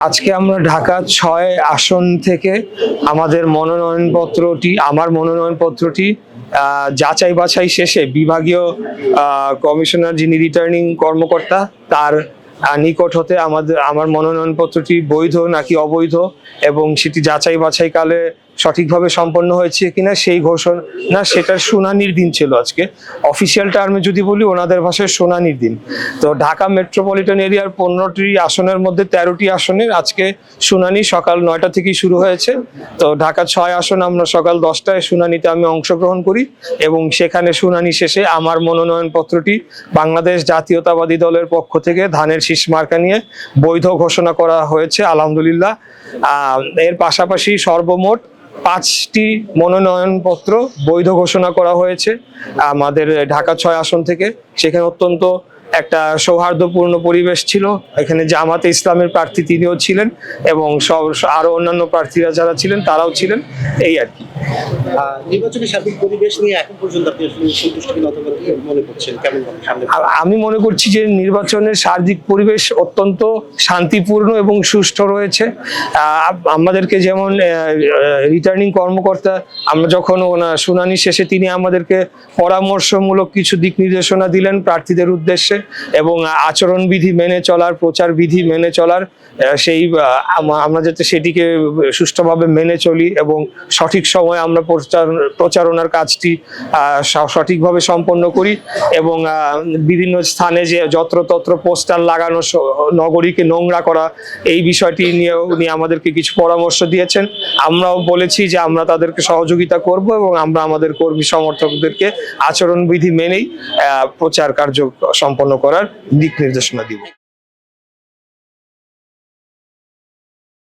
আজকে আমরা ঢাকা ছয় আসন থেকে আমাদের মনোনয়নপত্রটি, আমার মনোনয়নপত্রটি যাচাই বাছাই শেষে বিভাগীয় কমিশনার যিনি রিটার্নিং কর্মকর্তা, তার নিকট হতে আমাদের, আমার মনোনয়নপত্রটি বৈধ নাকি অবৈধ এবং সেটি যাচাই বাছাই কালে সঠিকভাবে সম্পন্ন হয়েছে কিনা সেই ঘোষণা সেটার শুনানির দিন ছিল আজকে। অফিসিয়াল টার্মে যদি বলি, ওনাদের ভাষায় শুনানির দিন। তো ঢাকা মেট্রোপলিটন এরিয়ার পনেরোটি আসনের মধ্যে তেরোটি আসনের আজকে শুনানি সকাল নয়টা থেকেই শুরু হয়েছে। তো ঢাকা ছয় আসন আমরা সকাল দশটায় শুনানিতে আমি অংশগ্রহণ করি এবং সেখানে শুনানি শেষে আমার মনোনয়নপত্রটি বাংলাদেশ জাতীয়তাবাদী দলের পক্ষ থেকে ধানের শীষ মার্কা নিয়ে বৈধ ঘোষণা করা হয়েছে, আলহামদুলিল্লাহ। এর পাশাপাশি সর্বমোট পাঁচটি মনোনয়নপত্র বৈধ ঘোষণা করা হয়েছে। আমাদের ঢাকা ছয় আসন থেকে। সেখানে অত্যন্ত একটা সৌহার্দ্যপূর্ণ পরিবেশ ছিল। এখানে জামাতে ইসলামের প্রার্থী তিনিও ছিলেন এবং সব আরও অন্যান্য প্রার্থীরা যারা ছিলেন তারাও ছিলেন। এই আর কি। আহ, সার্বিক পরিবেশ নিয়ে এখন পর্যন্ত আপনি সন্তুষ্ট কিনা অথবা মনে করছেন? কেমন ভাবে সামনে আ- আমি মনে করছি যে নির্বাচনের সার্বিক পরিবেশ অত্যন্ত শান্তিপূর্ণ এবং সুষ্ঠু রয়েছে। আমাদেরকে যেমন রিটার্নিং কর্মকর্তা আমরা যখন ওনার শুনানি শেষে তিনি আমাদেরকে পরামর্শমূলক কিছু দিক নির্দেশনা দিলেন প্রার্থীদের উদ্দেশ্যে। এবং আচরণবিধি মেনে চলার প্রচার বিধি মেনে চলার সেই আমরা যাতে সেটিকে সুষ্ঠুভাবে মেনে চলি এবং সঠিক সময়ে আমরা প্রচার, প্রচারণার কাজটি সঠিকভাবে সম্পন্ন করি এবং বিভিন্ন স্থানে যে যত্রতত্র পোস্টার লাগানো নগরীকে নোংরা করা, এই বিষয়টি নিয়ে উনি আমাদেরকে কিছু পরামর্শ দিয়েছেন। আমরাও বলেছি যে আমরা তাদেরকে সহযোগিতা করব এবং আমরা আমাদের কর্মী সমর্থকদেরকে আচরণবিধি মেনেই প্রচার কার্য সম্পন্ন করার দিক নির্দেশনা দিব।